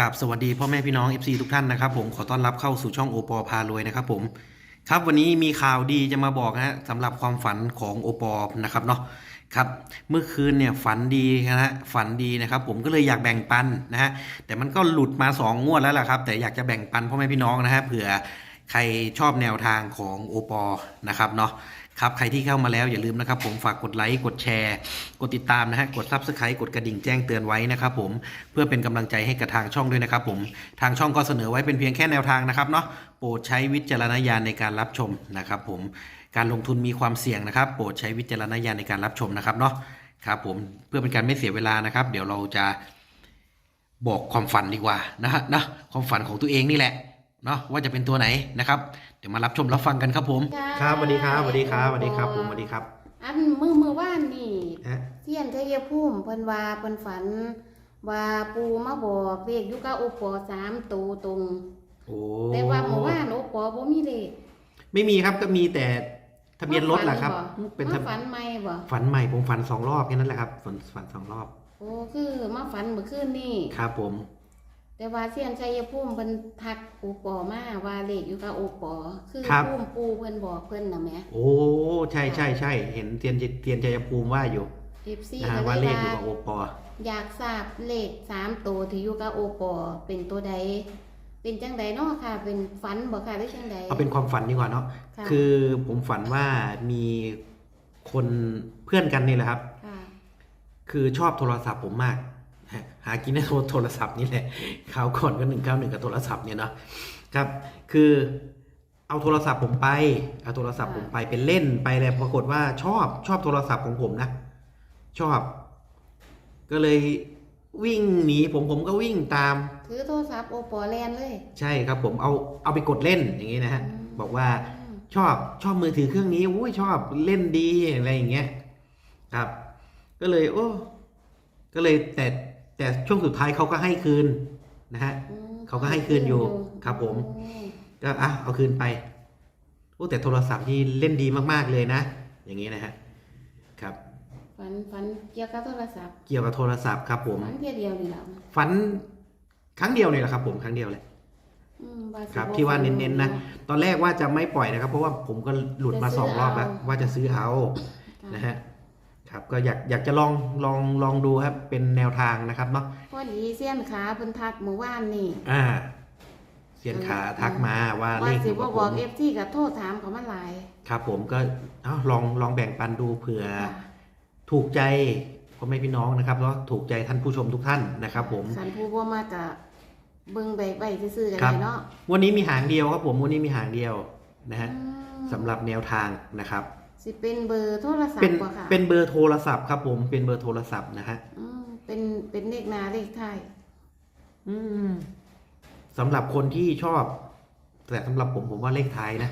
กับสวัสดีพ่อแม่พี่น้อง FC ทุกท่านนะครับผมขอต้อนรับเข้าสู่ช่องโอปอพารวยนะครับผมครับวันนี้มีข่าวดีจะมาบอกนะฮะสำหรับความฝันของโอปอนะครับเนาะครับเมื่อคืนเนี่ยฝันดีนะฮะฝันดีนะครับ ผมก็เลยอยากแบ่งปันนะฮะแต่มันก็หลุดมา 2 งวดแล้วล่ะครับ แต่อยากจะแบ่งปันพ่อแม่พี่น้องนะฮะเผื่อใครชอบแนวทางของโอปอนะครับเนาะ ครับใครที่เข้ามาแล้วอย่าลืมนะครับ ผมฝากกดไลค์กดแชร์ กดติดตามนะฮะกดซับสไครต์กดกระดิ่งแจ้งเตือนไว้นะครับผมเพื่อเป็นกำลังใจให้กับทางช่องด้วยนะครับผมทางช่องก็เสนอไว้เป็นเพียงแค่แนวทางนะครับเนาะโปรดใช้วิจารณญาณในการรับชมนะครับ ผมการลงทุนมีความเสี่ยงนะครับ โปรดใช้วิจารณญาณในการรับชมนะครับเนาะครับผมเพื่อเป็นการไม่เสียเวลานะครับ เดี๋ยวเราจะบอกความฝันดีกว่านะฮะนะความฝันของตัวเองนี่แหละ เนาะว่าจะเป็นตัวไหนนะครับ เดี๋ยวมารับชมรับฟังกันครับผมจ้าครับสวัสดีครับสวัสดีครับสวัสดีครับผมสวัสดีครับอันมือมือว่านนี่ฮะเสียนชัยภูมิเพิ่นว่าเพิ่นฝัน ว่าปูมาบอกเลขอยู่กับโอปอสามตัวตรง โอ้แต่ว่าเมื่อวานโอปอบ่มีเลขไม่มีครับก็มีแต่ทะเบียนรถแหละครับ เป็นมาทะฝันใหม่บ่ฝันใหม่ผมฝันสองรอบแค่นั้นแหละครับฝันฝันสองรอบ โอ้คือมาฝันเมื่อคืนนี่ครับผม แต่ว่าเสียนชัยภูมิเพิ่นทักโอปอมาว่าเลขอยู่กับโอปอ คือครับ ภูมิปูเพิ่นบอกเพิ่นน่ะแหมโอ้ใช่ใช่ใช่เห็นเตียนเตียนชัยภูมิว่าอยู่ FC นะฮะก็ว่าเลเลขยอยู่ว่ากับโอปอ อยากทราบเลขสามตัวที่อยู่กับโอปอเป็นตัวใด เป็นจังใดเนาะค่ะ เป็นฝันบ่ค่ะหรือจังใดเอาเป็นความฝันดีกว่าเนาะะคือผมฝันว่ามีคนเพื่อนกันนี่แหละครับ ค่ะ คือชอบโทรศัพท์ผมมากฮะ หากินในโทรศัพท์นี่แหละคราวก่อนก็หนึ่งเก้าหนึ่งกับโทรศัพท์เนี่ยเนาะครับ คือเอาโทรศัพท์ผมไปเอาโทรศัพท์ผมไปเป็นเล่นไปเลยปรากฏว่าชอบชอบโทรศัพท์ของผมนะ ชอบ ก็เลยวิ่งหนีผมผมก็วิ่งตามถือโทรศัพท์โอปอแลนเลย ใช่ครับผมเอาเอาไปกดเล่นอย่างนี้นะฮะอืมบอกว่าอืมชอบชอบมือถือเครื่องนี้อุ้ยชอบเล่นดีอะไรอย่างเงี้ยครับ ก็เลย โอ้ ก็เลยแต่ แต่ช่วงสุดท้ายเขาก็ให้คืนนะฮะอืมเขาก็ให้คืนอยู่ครับผมอืมก็อะเอาคืนไปโอ้แต่โทรศัพท์นี่เล่นดีมากๆเลยนะ อย่างนี้นะฮะครับฝันฝันเกี่ยวกับโทรศัพท์เกี่ยวกับโทรศัพท์ครับผมฝันเพียเดียวนี่แหละฝันครั้งเดียวเลยแหละครับ ผมครั้งเดียวเลยอืมว่าสิครับที่ว่าเน้นๆนะตอนแรกว่าจะไม่ปล่อยนะครับ เพราะว่าผมก็หลุดมาสองรอบแล้วว่าจะซื้อเอาค่ะนะฮะ ครับก็อยากอยากจะลองลองลองดูครับเป็นแนวทางนะครับเนาะพอดีเสี้ยนขาเพิ่นทักเมื่อวานนี่อ่าเซียนขาทักมาว่าเลว่าขอสิยู่บ่กับผบอกม FT ก็โทษถามเขามาหลายครับ ผมก็เอ้าลองลองแบ่งปันดูเผื่อ ค่ะถูกใจพ่อแม่พี่น้องนะครับแล้วถูกใจท่านผู้ชมทุกท่านนะครับ ผมสันผู้บ่มากะเบิ่งใบใบซื่อๆกันครับ ได้เนาะวันนี้มีหางเดียวครับผมวันนี้มีหางเดียวนะฮะอืมสำหรับแนวทางนะครับ สิเป็นเบอร์โทรศัพเป็นท์บ่ค่ะเป็นเบอร์โทรศัพท์ครับผมเป็นเบอร์โทรศัพท์นะฮะอืมเป็นเป็นเลขหน้าเลขท้ายอืมสำหรับคนที่ชอบ แต่สำหรับผมผมว่าเลขท้ายนะ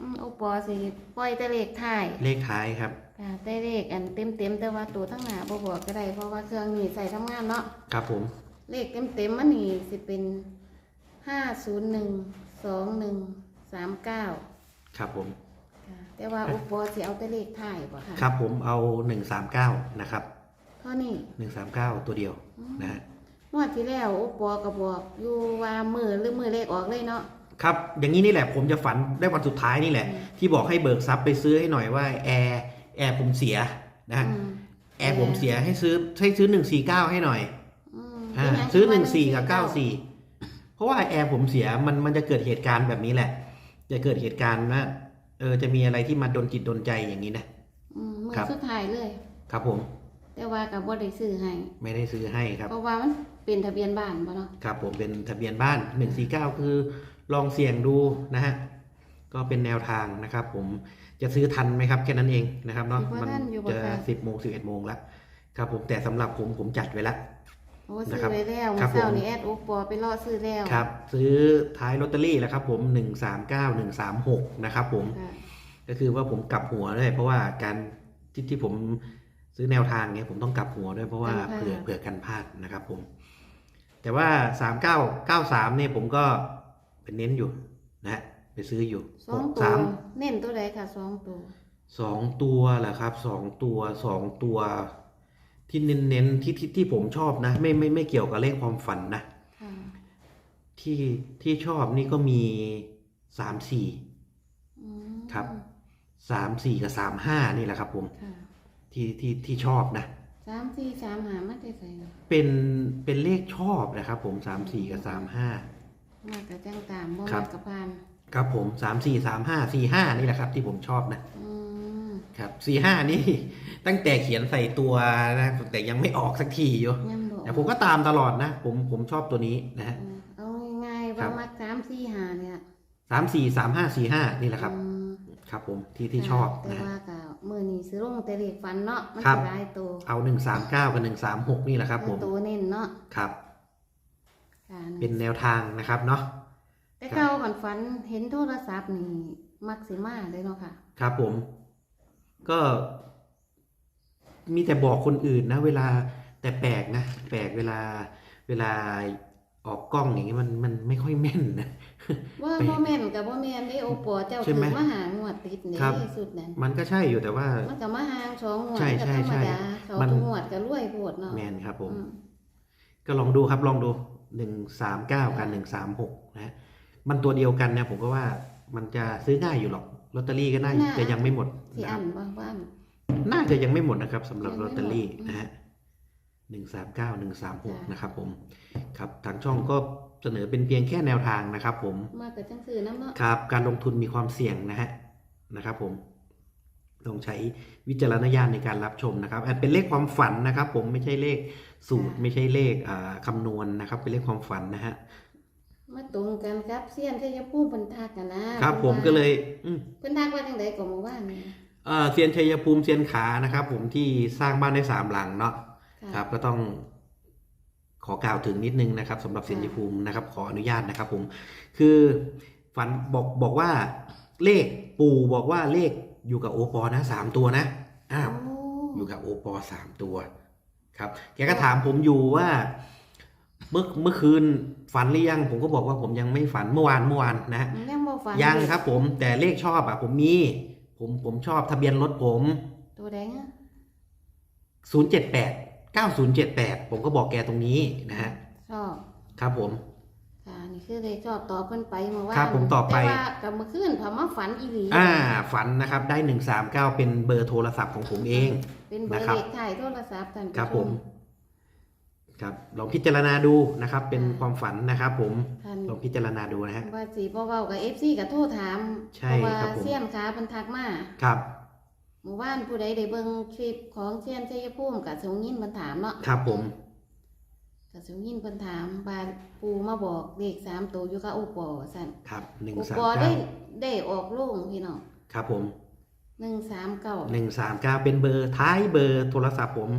อืมโอปอสิปล่อยแต่เลขท้ายเลขท้ายครับ ค่ะได้เลขอันเต็มๆแต่ว่าตัวทั้งหน้าบ่บอกก็ได้เพราะว่าเครื่องนี้ใส่ทำงานเนาะครับ ผมเลขเต็มๆมันนี่สิเป็น5012139ครับผมค่ะ แต่ว่าโอปอสิเอาแต่เลขท้ายบ่ค่ะครับผมเอาหนึ่งสามเก้านะครับเท่านี้หนึ่งสามเก้าตัวเดียวนะฮะงวดที่แล้วโอปอก็บอกอยู่ว่ามือหรือมือเลขออกเลยเนาะ ครับอย่างนี้นี่แหละผมจะฝันได้วันสุดท้ายนี่แหละที่บอกให้เบิกทรัพย์ไปซื้อให้หน่อยว่าแอร์แอร์ผมเสียนะฮะอืม แอร์ผมเสียให้ซื้อให้ซื้อหนึ่งสี่เก้าให้หน่อย อืมอ่าเป็ยัซื้อหว่านึ่งสี่กับ149เก้าสี่เพราะว่าแอร์ผมเสียมันมันจะเกิดเหตุการณ์แบบนี้แหละ จะเกิดเหตุการณ์ว่าเออจะมีอะไรที่มาดนจิตดนใจอย่างนี้นะ อืมมือครับ สุดท้ายเลย ครับผมแต่ว่ากับบ่ได้ซื้อให้ ไม่ได้ซื้อให้ครับ เพราะว่ามันเป็นทะเบียนบ้านบ่เนาะครับผมเป็นทะเบียนบ้าน 149 คือลองเสี่ยงดูนะฮะ ก็เป็นแนวทางนะครับผมจะซื้อทันไหมครับแค่นั้นเองนะครับเนาะคิดว่ามันท่านอยู่บ่จะค่ะ10โมง11โมงแล้วครับผมแต่สำหรับผมผมจัดไว้แล้ว โอ้ซื้นะอครับไว้แล้วครัเมื่บอเช้าผมนี้แอดโอปอไปรอซื้อแล้วครับ ซื้อท้ายลอตเตอรี่แล้วครับ ผม139 136นะครับผม ค่ะก็คือว่าผมกลับหัวด้วยเพราะว่าการที่ที่ผมซื้อแนวทางเนี้ยผมต้องกลับหัวด้วยเพราะว่ากันพลาดเผื่อเผื่อกันพลาดนะครับ ผม แต่ว่าสามเก้าเก้าสามเนี่ยผมก็เป็นเน้นอยู่นะฮะไปซื้ออยู่สองหกตัวสามเน้นตัวใดค่ะสองตัวสองตัวแหละครับสองตัวสองตัว ที่เน้นเน้นๆที่ที่ที่ผมชอบนะ ไม่ไม่ไม่เกี่ยวกับเลขความฝันนะคที่ที่ชอบนี่ก็มีสามสี่อืมครับสามสี่กับสามห้านี่แหละครับ ผมค่ะที่ที่ที่ชอบนะสามสี่สามหามาได้ใส่เนาะเป็นเป็นเลขชอบนะครับ ผมสามสี่กับสามห้ามากับจังตามบ่ครัมาบกับพานครับผมสามสี่สามห้าสี่ห้านี่แหละครับ ที่ผมชอบนะอืม ครับสี่ห้านี่ ตั้งแต่เขียนใส่ตัวนะแต่ยังไม่ออกสักทีอยู่ยังบอกแต่ผมก็ตามตลอดนะ ผมผมชอบตัวนี้นะฮะ เอาง่ายๆครัว่าบมาสามสี่หาเนี่ยสามสี่สามห้าสี่ห้านี่แหละครับ อืมครับ ผมที่ที่ชอบแต่นะฮะ ว่าก็มือนี้ซื้อลงแต่เด็กฟันเนาะมันครับสิหลายตัวเอาหนึ่งสามเก้ากับหนึ่งสามหกนี่แหละครับ ผมตัวเน้นเนาะครับ ค่ะเป็นแนวทางนะครับเนาะ แต่เก่าก่อนฝันเห็นโทรศัพท์นี่มักสิมาเลยเนาะค่ะ ครับผม ก็มีแต่บอกคนอื่นนะ เวลาแต่แปลกนะ แปลกเวลาเวลาออกกล้องอย่างนี้มันมันไม่ค่อยแม่นนะว่าไปบ่แม่นกับบ่แม่นได้โอปอเจ้าใช่ถืไหมอมาหางวดติดนี่ครับสุดนั่นมันก็ใช่อยู่แต่ว่า มันก็มาหางสองงวดใช่ก็ใช่ธรรมใช่ดาสองมันงวดก็รวยโพดเนาะแมนครับผมอืมก็ลองดูครับลองดูหนึ่งสามเก้ากับหนึ่งสามหกนะฮะมันตัวเดียวกันนะผมก็ว่า มันจะซื้อง่ายอยู่หรอกลอตเตอรี่ก็น่าจะยังไม่หมดสินะคอัรับนว่าว่าอัน น่าจะยังไม่หมดนะครับสำหรับยังลไม่อตเตอรี่หมดนะฮะหนึ่งสามเก้าหนึ่งสามหกค่ะนะครับผมครับทางช่องก็เสนอเป็นเพียงแค่แนวทางนะครับผม มากับจังซื้อน้ำเนาะครับการลงทุนมีความเสี่ยงนะฮะนะครับผมต้องใช้วิจารณญาณในการรับชมนะครับอันเป็นเลขความฝันนะครับ ผมไม่ใช่เลขสูตรไม่ใช่เลขอ่าคำนวณนะครับ เป็นเลขความฝันนะฮะ มาตรงกันครับเสี้ยนชัยภูมิเพิ่นทักกันนะครับ ผมก็เลย อืมเพิ่นทักว่าจังไดก็บ่ว่านี่เอ่อเซียนชัยภูมิเซียนขานะครับ ผมที่สร้างบ้านได้สามหลังเนาะค่ะครับ ก็ต้องขอกล่าวถึงนิดนึงนะครับสำหรับเซียนชัยภูมินะครับ ขออนุญาตนะครับ ผม คือฝันบอกบอกว่า เลขปู่บอกว่าเลขอยู่กับโอปอนะสามตัวนะอ้าวโอ้อยู่กับโอปอสามตัว ครับ แกก็ถามผมอยู่ว่า เมื่อเมื่อคืนฝันหรือยัง ผมก็บอกว่าผมยังไม่ฝันเมื่อวานเมื่อวานนะฮะยังบ่ฟังยังครับผมแต่เลขชอบอะผมมี ผมผมชอบทะเบียนรถผม ตัวแดงอะศูนย์เจ็ดแปดเก้าศูนย์เจ็ดแปดผมก็บอกแกตรงนี้นะฮะชอบครับผม ค่ะนี่คือเลยชอบตอบเพิ่นไปเมื่อวานครับผมตอบไป แต่ว่ากับเมื่อคืนพอมาฝันอีหลีอ่า ฝันนะครับได้หนึ่งสามเก้าเป็นเบอร์โทรศัพท์ของผมเอง เป็นเบอร์นะครับเลขถ่ายโทรศัพท์ท่านผู้ครับชผม ครับลองพิจารณาดูนะครับ เป็นความฝันนะครับ ผมท่านลองพิจารณาดูนะฮะ ว่าสิบ่เว้ากับ FC ก็โทรถามใช่เพราะว่าครับผม เสี้ยนขาเพิ่นทักมาครับเมื่อวานผู้ใดได้เบิ่งคลิปของเสี้ยนชัยภูมิก็สงยินเพิ่นถามเนาะครับผมก็สงยินเพิ่นถามว่าปู่มาบอกเลขสามตัวอยู่กับโอปอสั่นครับหนึ่งโอสามปอได้เก้าได้ออกโล่งพี่น้องครับผม 139หนึ่งสามเก้าเป็นเบอร์ท้ายเบอร์โทรศัพท์ผม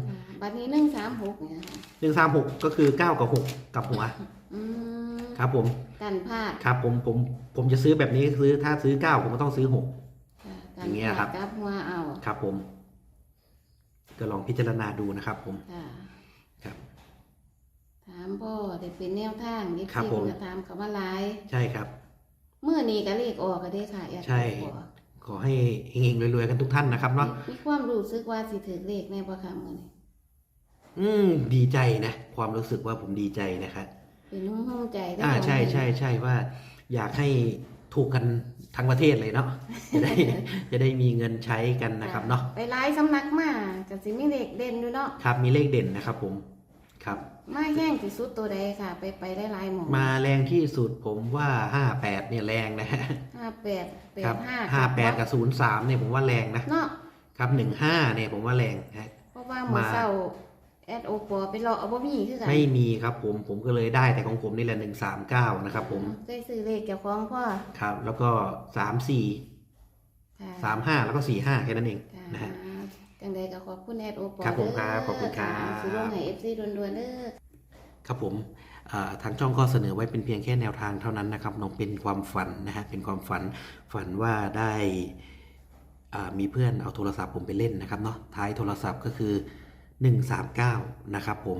บัดนี้136เนี่ยค่ะหนึ่งสามหกก็คือเก้ากับหกกับหัว อืมครับผม กันพลาดครับผมผมผมจะซื้อแบบนี้ซื้อถ้าซื้อเก้าผมก็ต้องซื้อหก ค่ะกัอย่างเงี้ยครับพลาดกับหัวเอาครับผม ก็ลองพิจารณาดูนะครับผม ค่ะ ครับ ถามพ่อได้เป็นแนวทางเด็กครับสิผม ก็ถามเขามาหลาย ใช่ครับ เมื่อนี้ก็เลขออกก็ได้ค่ะแอดใช่บอก ขอให้เฮงๆรวยๆกันทุกท่านนะครับเนาะมีความรู้สึกว่าสิถือเลขในบ่ค่ะมื้อนี้อืมดีใจนะ ความรู้สึกว่าผมดีใจนะครับเป็นนุ่มๆใจได้อ่าบ่ใช่ใช่ใช่ว่า อยากให้ถูกกันทั้งประเทศเลยเนาะจะได้จะได้มีเงินใช้กันนะครับเนาะไปหลายสำนักมาก็สิมีเลขเด่นอยู่เนาะครับ มีเลขเด่นนะครับผมครับ มาแห้งที่สุดตัวใดค่ะ ไปไปได้หลายหมองมาแรงที่สุดผมว่าห้าแปดเนี่ยแรงนะฮะ58ครับ85ห้าแปดกับศูนย์สามเนี่ยผมว่าแรงนะเนาะครับหนึ่งห้าเนี่ยผมว่าแรงฮะ เพราะว่ามื้อมาเช้าแอดโอปอไปรอเอาบ่มีคือกันไม่มีครับผมผมก็เลยได้แต่ของผมนี่แหละหนึ่งสามเก้านะครับผมได้ซื้อเลขเจ้าของพ่อครับ แล้วก็สามสี่ค่ะสามห้าแล้วก็สี่ห้าแค่นั้นเองค่ะนะฮะ จังใดก็ขอบคุณแอดโอปอครับผมเด้ครับขอบคุณครับะสิลงให้ FC ด่วนๆเด้อครับผมอ่าทางช่องก็เสนอไว้เป็นเพียงแค่แนวทางเท่านั้นนะครับน้องเป็นความฝันนะฮะเป็นความฝันฝันว่าได้อ่ามีเพื่อนเอาโทรศัพท์ผมไปเล่นนะครับเนาะท้ายโทรศัพท์ก็คือ 139 นะครับผม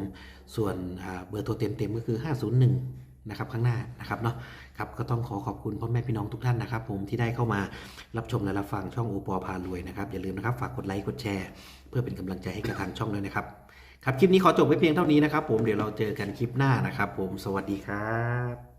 ส่วนอ่าเบอร์โทรเต็มๆก็คือ 501 นะครับข้างหน้านะครับเนาะครับก็ต้องขอขอบคุณพ่อแม่พี่น้องทุกท่านนะครับ ผมที่ได้เข้ามารับชมและรับฟังช่องโอปอพารวยนะครับอย่าลืมนะครับฝากกดไลค์กดแชร์ เพื่อเป็นกำลังใจให้กับทางช่องด้วยนะครับครับคลิปนี้ขอจบไว้เพียงเท่านี้นะครับ ผมเดี๋ยวเราเจอกันคลิปหน้านะครับ ผมสวัสดีครับ